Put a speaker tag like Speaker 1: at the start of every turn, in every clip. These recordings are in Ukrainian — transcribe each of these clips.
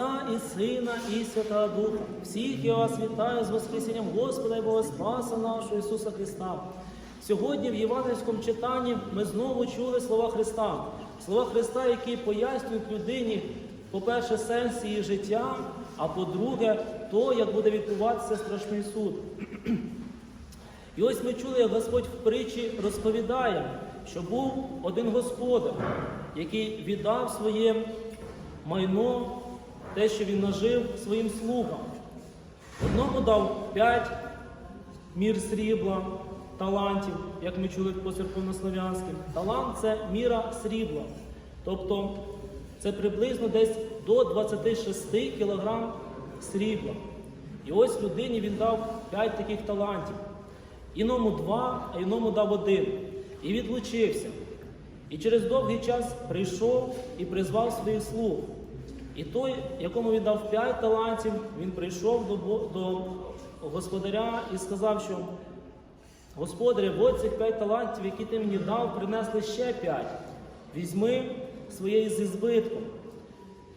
Speaker 1: Отця і Сина, і Святого Духа. Всіх я вас вітаю з Воскресенням Господа і Бога Спаса нашого Ісуса Христа. Сьогодні в Євангельському читанні ми знову чули слова Христа. Слова Христа, які пояснюють людині, по-перше, сенс її життя, а по-друге, то, як буде відбуватися страшний суд. І ось ми чули, як Господь в притчі розповідає, що був один господар, який віддав своє майно, те, що він нажив своїм слугам. Одному дав п'ять мір срібла, талантів, як ми чули по церковнослов'янським. Талант це міра срібла. Тобто це приблизно десь до 26 кілограм срібла. І ось людині він дав п'ять таких талантів. Іному два, а іному дав один. І відлучився. І через довгий час прийшов і призвав своїх слуг. І той, якому він дав п'ять талантів, він прийшов до, до господаря і сказав, що Господаре, от цих п'ять талантів, які ти мені дав, принесли ще п'ять. Візьми своєї зі збитком.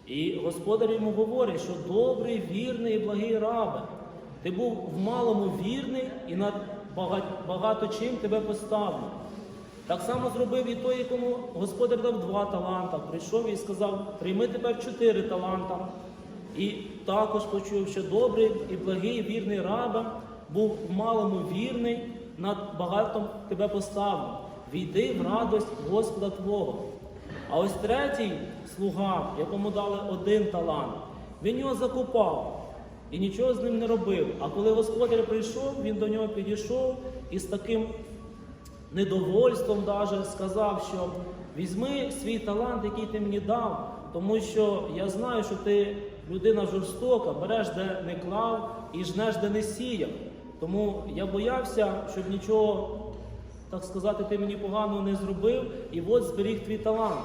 Speaker 1: І господар йому говорить, що добрий, вірний і благий рабе. Ти був в малому вірний і над багато чим тебе поставлю. Так само зробив і той, якому господар дав два таланта. Прийшов і сказав, прийми тепер чотири таланта. І також почув, що добрий і благий, вірний рабе був в малому вірний, над багатом тебе поставлю. Війди в радость Господа Твого. А ось третій слуга, якому дали один талант, він його закопав і нічого з ним не робив. А коли господар прийшов, він до нього підійшов і з таким недовольством даже сказав, що візьми свій талант, який ти мені дав, тому що я знаю, що ти людина жорстока, береш де не клав і жнеш де не сіяв. Тому я боявся, щоб нічого, так сказати, ти мені поганого не зробив, і от зберіг твій талант.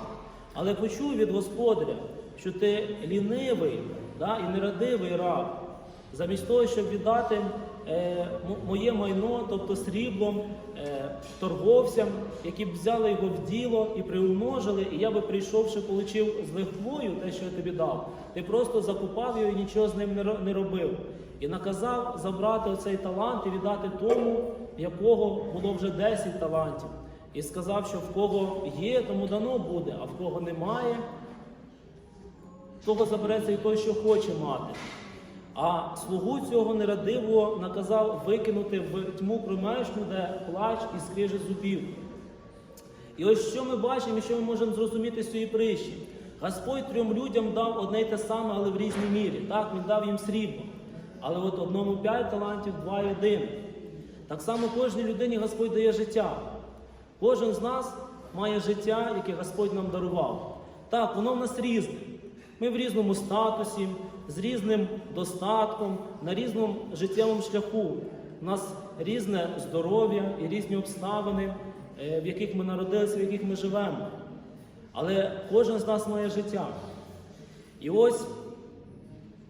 Speaker 1: Але почув від господаря, що ти лінивий да, і нерадивий раб. Замість того, щоб віддати моє майно, тобто сріблом, е, торговцям, які б взяли його в діло і приумножили, і я би прийшовши, получив з лихвою те, що я тобі дав. Ти просто закупав його і нічого з ним не не робив. І наказав забрати оцей талант і віддати тому, в якого було вже 10 талантів. І сказав, що в кого є, тому дано буде, а в кого немає, того забереться і той, що хоче мати. А слугу цього нерадивого наказав викинути в тьму кромешну, де плач і скрижет зубів. І ось що ми бачимо, і що ми можемо зрозуміти з цієї притчі. Господь трьом людям дав одне й те саме, але в різній мірі. Так, Він дав їм срібло. Але от одному п'ять талантів, два й один. Так само кожній людині Господь дає життя. Кожен з нас має життя, яке Господь нам дарував. Так, воно в нас різне. Ми в різному статусі, з різним достатком, на різному життєвому шляху. У нас різне здоров'я і різні обставини, е, в яких ми народилися, в яких ми живемо. Але кожен з нас має життя. І ось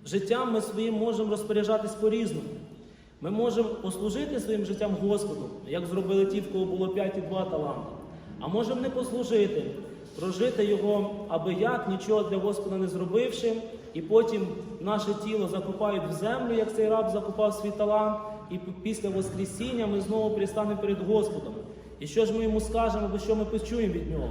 Speaker 1: життям ми своїм можемо розпоряджатись по-різному. Ми можемо послужити своїм життям Господу, як зробили ті, в кого було 5 і 2 таланти. А можемо не послужити, прожити його аби як, нічого для Господа не зробивши, і потім наше тіло закопають в землю, як цей раб закопав свій талант, і після Воскресіння ми знову пристанемо перед Господом. І що ж ми йому скажемо, або що ми почуємо від нього?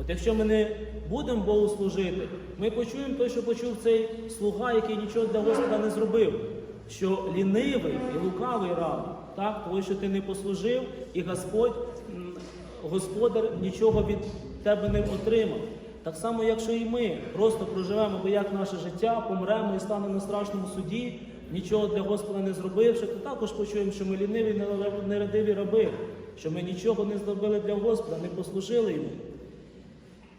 Speaker 1: От якщо ми не будемо Богу служити, ми почуємо те, що почув цей слуга, який нічого для Господа не зробив, що лінивий і лукавий раб, так, тому що ти не послужив, і Господь, Господар нічого від тебе не отримав. Так само, якщо і ми просто проживемо бо як наше життя, помремо і станемо на страшному суді, нічого для Господа не зробивши, то також почуємо, що ми ліниві, нерадиві раби, що ми нічого не зробили для Господа, не послужили йому.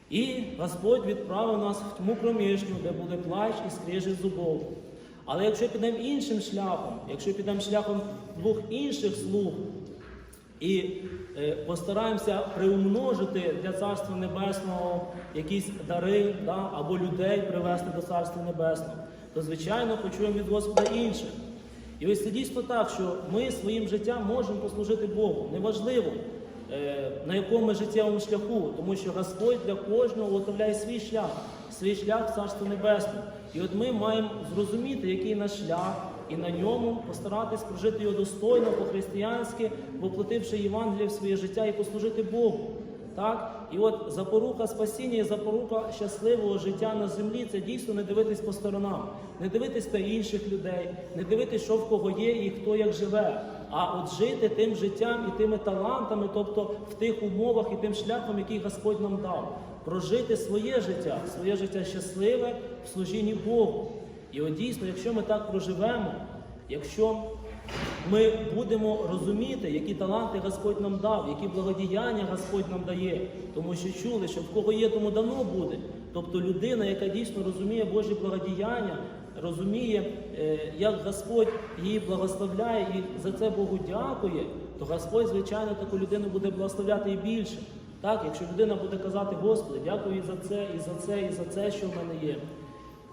Speaker 1: І Господь відправив нас в тьму кромішню, де буде плач і скрижить зубов. Але якщо підемо іншим шляхом, якщо підемо шляхом двох інших слуг і е, постараємося приумножити для Царства Небесного якісь дари да, або людей привести до Царства Небесного, то звичайно почуємо від Господа інше. І ось це дійсно так, що ми своїм життям можемо послужити Богу. Неважливо, е, на якому життєвому шляху, тому що Господь для кожного виготовляє свій шлях, свій шлях в Царство Небесне. І от ми маємо зрозуміти, який наш шлях, і на ньому постаратись прожити його достойно, по-християнськи, воплотивши Євангеліє в своє життя і послужити Богу. Так? І от запорука спасіння і запорука щасливого життя на землі це дійсно не дивитись по сторонам, не дивитись на інших людей, не дивитись, що в кого є і хто як живе, а от жити тим життям і тими талантами, тобто в тих умовах і тим шляхом, який Господь нам дав, прожити своє життя, своє життя щасливе в служінні Богу. І от дійсно, якщо ми так проживемо, якщо ми будемо розуміти, які таланти Господь нам дав, які благодіяння Господь нам дає, тому що чули, що в кого є, тому дано буде. Тобто людина, яка дійсно розуміє Божі благодіяння, розуміє, е, як Господь її благословляє і за це Богу дякує, то Господь, звичайно, таку людину буде благословляти і більше. Так, якщо людина буде казати, Господи, дякую і за це, і за це, і за це, що в мене є,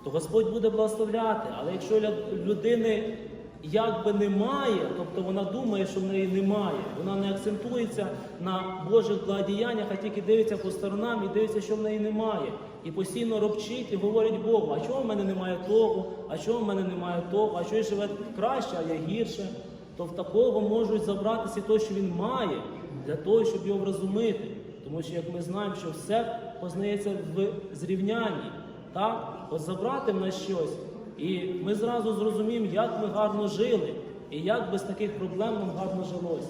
Speaker 1: то Господь буде благословляти. Але якщо людини якби немає, тобто вона думає, що в неї немає, вона не акцентується на Божих благодіяннях, а тільки дивиться по сторонам і дивиться, що в неї немає. І постійно робчить і говорить Богу, а чого в мене немає того, а чого в мене немає того, а що я живе краще, а я гірше, то в такого можуть забратися те, що він має, для того, щоб його врозумити. Тому що, як ми знаємо, що все познається в зрівнянні. Так? Забрати в нас щось, і ми зразу зрозуміємо, як ми гарно жили, і як без таких проблем нам гарно жилось.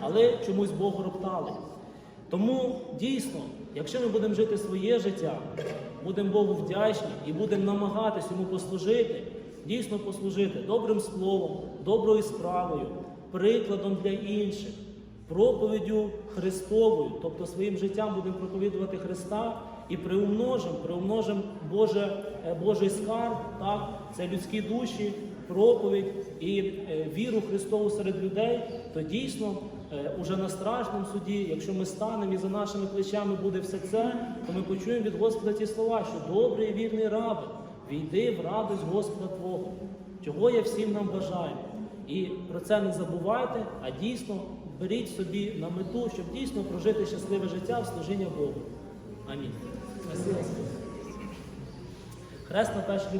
Speaker 1: Але чомусь Богу роптали. Тому дійсно, якщо ми будемо жити своє життя, будемо Богу вдячні і будемо намагатись йому послужити, дійсно послужити добрим словом, доброю справою, прикладом для інших, проповіддю Христовою, тобто своїм життям будемо проповідувати Христа і приумножимо, приумножимо Боже, е, Божий скарб, так, це людські душі, проповідь і е, віру Христову серед людей, то дійсно е, уже на страшному суді, якщо ми станемо і за нашими плечами буде все це, то ми почуємо від Господа ці слова, що добрий і вірний рабе, війди в радость Господа Твого, чого я всім нам бажаю. І про це не забувайте, а дійсно беріть собі на мету, щоб дійсно прожити щасливе життя в служіння Богу. Спасибо. Хрест на перший